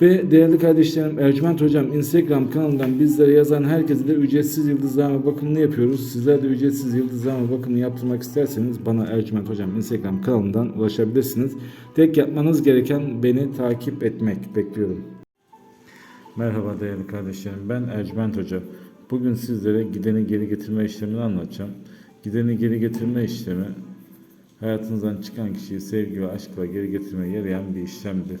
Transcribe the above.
Ve değerli kardeşlerim Ercüment Hocam Instagram kanalından bizlere yazan herkese de ücretsiz yıldızlama bakımını yapıyoruz. Sizler de ücretsiz yıldızlama bakımını yaptırmak isterseniz bana Ercüment Hocam Instagram kanalından ulaşabilirsiniz. Tek yapmanız gereken beni takip etmek. Bekliyorum. Merhaba değerli kardeşlerim ben Ercüment Hoca. Bugün sizlere gideni geri getirme işlemini anlatacağım. Gideni geri getirme işlemi hayatınızdan çıkan kişiyi sevgi ve aşkla geri getirmeye yarayan bir işlemdir.